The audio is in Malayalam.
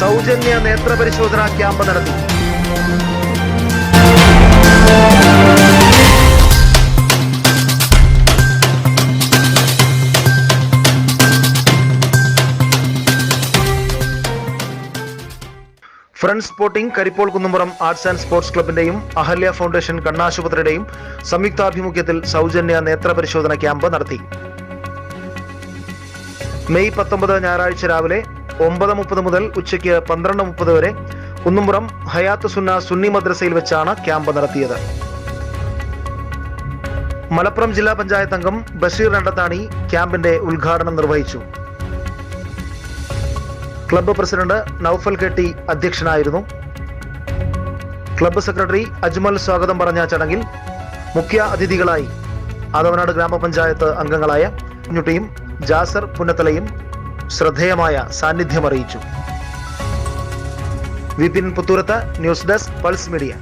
സൗജന്യ നേത്രപരിശോധനാ ക്യാമ്പ് നടത്തി. Friends sporting Karippol Kunnumpuram arts and sports ക്ലബിന്റെയും Ahalya foundation കണ്ണാശുപത്രിയുടെയും സംയുക്താഭിമുഖ്യത്തിൽ സൗജന്യ നേത്രപരിശോധന ക്യാമ്പ് നടത്തി. മെയ് പത്തൊമ്പത് ഞായറാഴ്ച രാവിലെ ഒമ്പത് മുപ്പത് മുതൽ ഉച്ചയ്ക്ക് പന്ത്രണ്ട് മുപ്പത് വരെ കുന്നുംപുറം ഹയാത്ത് സുന്ന സുന്നി മദ്രസയിൽ വെച്ചാണ് ക്യാമ്പ് നടത്തിയത്. മലപ്പുറം ജില്ലാ പഞ്ചായത്ത് അംഗം ബഷീർ രണ്ടത്താണി ക്യാമ്പിന്റെ ഉദ്ഘാടനം നിർവഹിച്ചു. ക്ലബ്ബ് പ്രസിഡന്റ് നൌഫൽ കെട്ടി അധ്യക്ഷനായിരുന്നു. ക്ലബ്ബ് സെക്രട്ടറി അജ്മൽ സ്വാഗതം പറഞ്ഞ ചടങ്ങിൽ മുഖ്യ അതിഥികളായി ആദവനാട് ഗ്രാമപഞ്ചായത്ത് അംഗങ്ങളായ കുഞ്ഞുട്ടിയും ജാസർ പുന്നത്തലയും ശ്രദ്ധേയമായ സാന്നിധ്യമറിയിച്ചു Vipin Puthoorath news desk pulse media.